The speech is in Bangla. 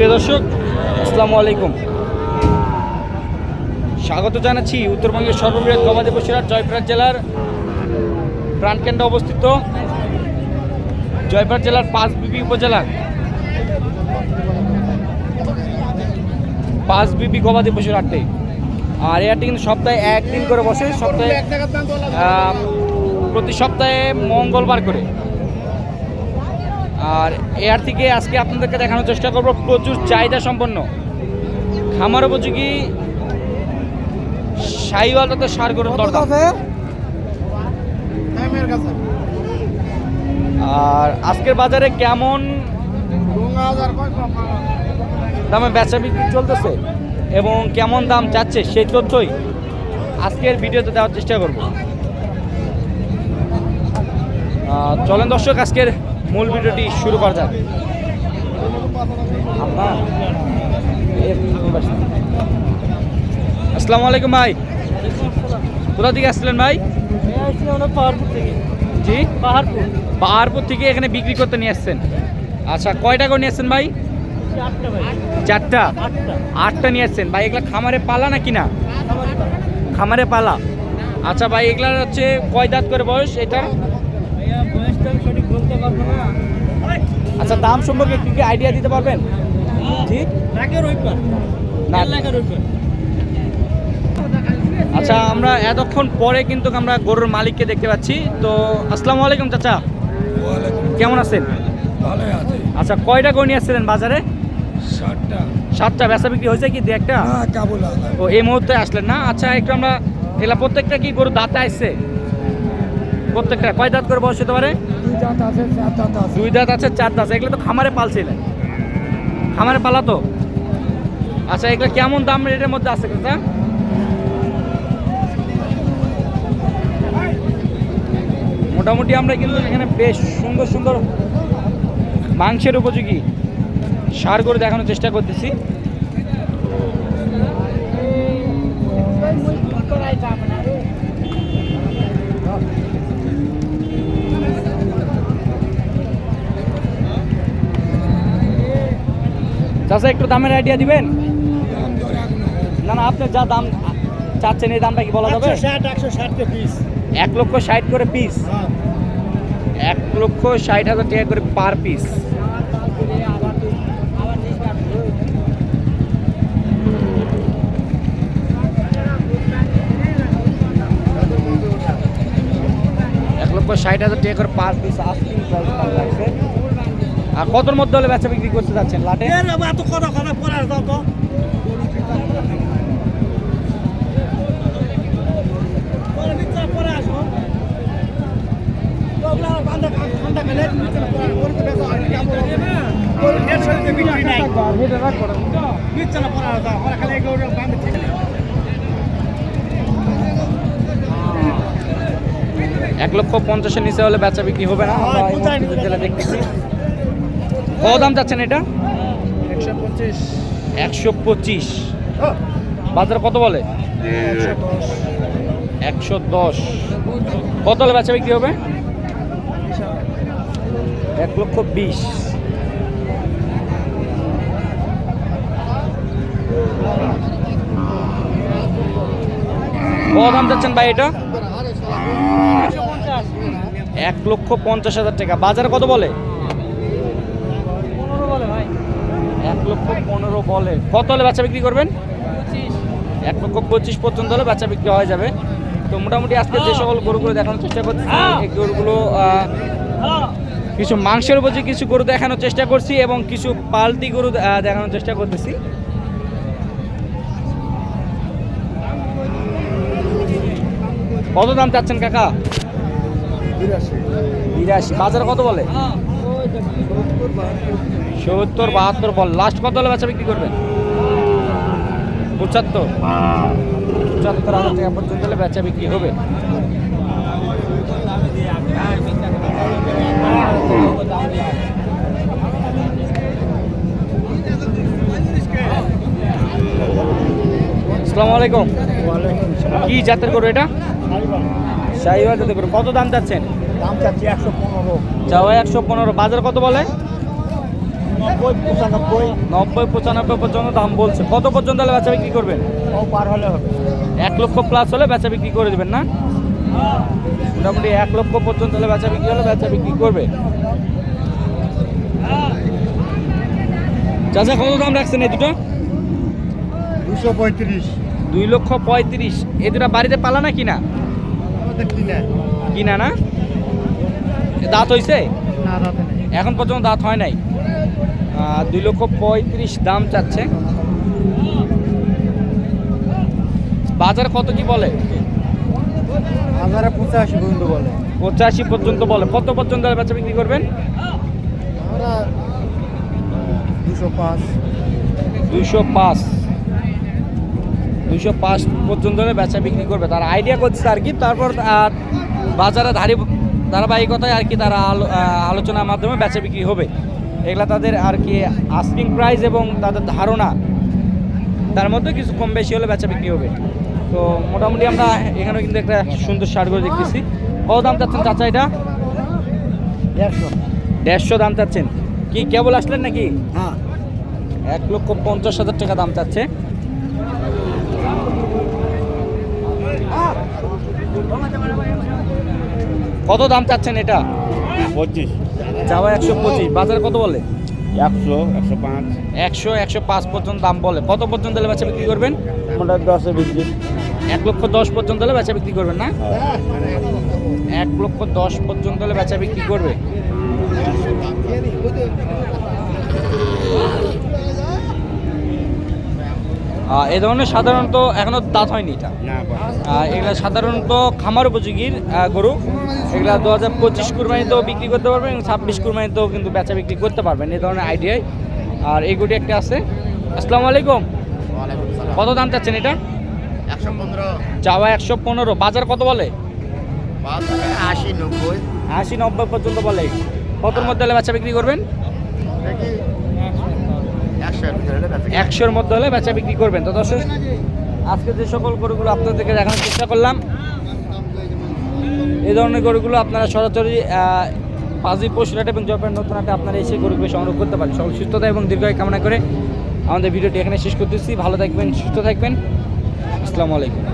প্রিয় দর্শক, আসসালামু আলাইকুম। স্বাগত জানাচ্ছি উত্তরবঙ্গের সর্ববৃহৎ গবাদি পশুরাট জয়পুরহাট জেলার প্রাণকেন্দ্রে অবস্থিত। জয়পুরহাট জেলার পাঁচ বিবি উপজেলার পাঁচ বিবি গবাদি পশুর হাটে। আর হাটটি কিন্তু সপ্তাহে একদিন করে বসে, সপ্তাহে প্রতি সপ্তাহে মঙ্গলবার করে। আর এর থেকে আজকে আপনাদেরকে দেখানোর চেষ্টা করব। প্রচুর চাহিদা সম্পন্ন। খামার উপযোগী সাইওয়াল তথা সার গরুর আর আজকের বাজারে কেমন দামে বেচা বিক্রি চলতেছে এবং কেমন দাম যাচ্ছে সেই তথ্যই আজকের ভিডিওতে দেওয়ার চেষ্টা করব। চলেন দর্শক আজকের মূল ভিডিওটি শুরু করা যাক। আসসালামু আলাইকুম ভাই। কোথা থেকে আসছিলেন ভাই? পাহাড়পুর জি? পাহাড়পুর পাহাড়পুর থেকে এখানে বিক্রি করতে নিয়ে আসছেন। আচ্ছা কয়টা করে নিয়ে আসছেন ভাই? চারটা। আটটা আটটা নিয়ে আসছেন। ভাই, এগুলা খামারে পালা না কিনা? খামারে পালা। আচ্ছা ভাই, এগুলার হচ্ছে কয় দাঁত করে বয়স এটা আচ্ছা দাম সম্পর্কে কি কি আইডিয়া দিতে পারবেন? ঠিক? লাখের ওই পার। না। দেড় ওই পার। আচ্ছা আমরা এতক্ষণ পরে কিন্তু আমরা গরুর মালিককে দেখতে পাচ্ছি। তো আসসালামু আলাইকুম চাচা। কেমন আছেন? আচ্ছা কয়টা গরু নিয়ে আসছিলেন বাজারে? সাতটা। বেচা বিক্রি হয়েছে কি দু একটা? না কাবুল ও এই মুহূর্তে আসলেন না? আচ্ছা একটু আমরা এগুলা প্রত্যেকটা কি গরু দাঁতে আসছে? প্রত্যেকটা কয় দাঁত করে বয়স হতে পারে? দুই দাঁত আছে চার দাঁত আছে দুই দাঁত আছে চার দাঁত এগুলো তো খামারে পালছিলেন খামারে পালা তো আচ্ছা এগুলো কেমন দাম রেটের মধ্যে আছে কাকা মোটামুটি আমরা কিন্তু এখানে বেশ সুন্দর সুন্দর মাংসের উপযোগী সার করে দেখানোর চেষ্টা করতেছি চাষা একটু দামের আইডিয়া দিবেন? না না আপনি যা দাম চাচ্ছেন এই দামটা কি বলা যাবে? এক লক্ষ ষাট করে পিস এক লক্ষ ষাট হাজার টাকা করে পার পিস এক লক্ষ ষাট হাজার টাকা করে পার পিস প্রাইস লাগছে। আর কতর মধ্যে হলে বেচা বিক্রি করতে যাচ্ছেন? লাটে? এত কথা কথা পরে তো এক লক্ষ পঞ্চাশের নিচে হলে বেচা বিক্রি হবে না? দেখতেছি। কত দাম চাচ্ছেন এটা? একশো পঁচিশ। একশো পঁচিশ। বাজারে কত বলে? একশো দশ। কত হলে বেচা বিক্রি হবে? এক লক্ষ বিশ। কত দাম চাচ্ছেন ভাই এটা? এক লক্ষ পঞ্চাশ হাজার টাকা। বাজারে কত বলে পনেরো বলে ভাই এক লক্ষ পনেরো বলে। কত হলে বেচা বিক্রি করবেন? এক লক্ষ পঁচিশ পর্যন্ত হলে বেচা বিক্রি হয়ে যাবে। তো মোটামুটি আজকে যে সকল গরুগুলো দেখানোর চেষ্টা করছি এই গরুগুলো কিছু মাংসের উপর যে কিছু গরু দেখানোর চেষ্টা করছি এবং কিছু পাল্টি গরু দেখানোর চেষ্টা করতেছি। কত দাম চাচ্ছেন কাকা? বিরাশি। বাজার কত বলে? সত্তর বাহাত্তর বল। লাস্ট কত হলে বেচা বিক্রি করবেন? পঁচাত্তর। পঁচাত্তর হাজার টাকা পর্যন্ত হলে বেচা বিক্রি হবে। আসসালামু আলাইকুম। কি জাতের গরু এটা? শাহিওয়াল জাতের গরু। কত দাম যাচ্ছেন দাম চাচ্ছি একশো পনেরো। যাওয়া একশো পনেরো। বাজার কত বলে? নব্বই পঁচানব্বই। নব্বই পঁচানব্বই পর্যন্ত দাম বলছে। কত পর্যন্ত হলে বেচা বিক্রি করবেন? ও পার হলে হবে। এক লক্ষ প্লাস হলে বেচা বিক্রি করে দেবেন না? মোটামুটি এক লক্ষ পর্যন্ত হলে বেচা বিক্রি হলে বেচা বিক্রি করবে। চাচা কত দাম রাখছেন এই দুটো? দুশো পঁয়ত্রিশ। দুই লক্ষ পঁয়ত্রিশ। এই দুটো বাড়িতে পালা না কিনা? আমাদের কিনা। না? দাঁত হইছে? না দাদা এখন পর্যন্ত দাঁত হয় নাই? দুই লক্ষ পঁয়ত্রিশ দাম চাচ্ছে। বাজারে কত কি বলে? হাজারে পঁচাশি পর্যন্ত বলে। পঁচাশি পর্যন্ত বলে। কত পর্যন্ত বেচা বিক্রি করবেন? দুশো পাঁচ। দুইশো পাঁচ। দুইশো পাঁচ পর্যন্ত বেচা বিক্রি করবে। তার আইডিয়া করছে আর কি। তারপর বাজারে ধারি ধারাবাহিকতায় আর কি তারা আলো- আলোচনার মাধ্যমে বেচা বিক্রি হবে। এগুলা তাদের আর কি আস্কিং প্রাইস এবং তাদের ধারণা তার মধ্যে কিছু কম বেশি হলে বেচা বিক্রি হবে। তো মোটামুটি আমরা এখানে কিন্তু একটা সুন্দর করে দেখতেছি। কত দাম চাচ্ছেন চাচা এটা? দেড়শো। দেড়শো দাম চাচ্ছেন। কি কেবল আসলেন নাকি? হ্যাঁ। এক লক্ষ পঞ্চাশ হাজার টাকা দাম চাচ্ছে। কত দাম চাচ্ছেন এটা? পঁচিশ। যাওয়া একশো পঁচিশ বাজারে কত বলে? একশো একশো পাঁচ। একশো একশো পাঁচ পর্যন্ত দাম বলে। কত পর্যন্ত হলে বেচা বিক্রি করবেন? মোটামুটি দশে বিক্রি। এক লক্ষ দশ পর্যন্ত হলে বেচা বিক্রি করবেন না? এক লক্ষ দশ পর্যন্ত হলে বেচা বিক্রি করবে। এ ধরনের সাধারণত এখনও দাঁত হয়নি এটা। না এগুলা সাধারণত খামার উপযোগীর গরু। এগুলা দু হাজার পঁচিশ কুরবানিতেও বিক্রি করতে পারবেন এবং ছাব্বিশ কুরবানিতেও কিন্তু বেচা বিক্রি করতে পারবেন এ ধরনের আইডিয়ায় আর এই গুটি একটা আছে। আসসালামু আলাইকুম। কত দাম চাচ্ছেন এটা? একশো পনেরো। চাওয়া একশো পনেরো। বাজার কত বলে? আশি নব্বই। আশি নব্বই পর্যন্ত বলে। কতর মধ্যে হলে বেচা বিক্রি করবেন? একশোর মধ্যে হলে বেচা বিক্রি করবেন। তো দর্শক, আজকে যে সকল গরুগুলো আপনাদেরকে দেখানোর চেষ্টা করলাম, এই ধরনের গরুগুলো আপনারা সরাসরি পাজি পশুরাট এবং জয়পেন নতুন হাটে আপনারা এসে গরুগুলো সংগ্রহ করতে পারেন। সব সুস্থতা এবং দীর্ঘায় কামনা করে আমাদের ভিডিওটি এখানে শেষ করতেছি। ভালো থাকবেন, সুস্থ থাকবেন। আসসালামু আলাইকুম।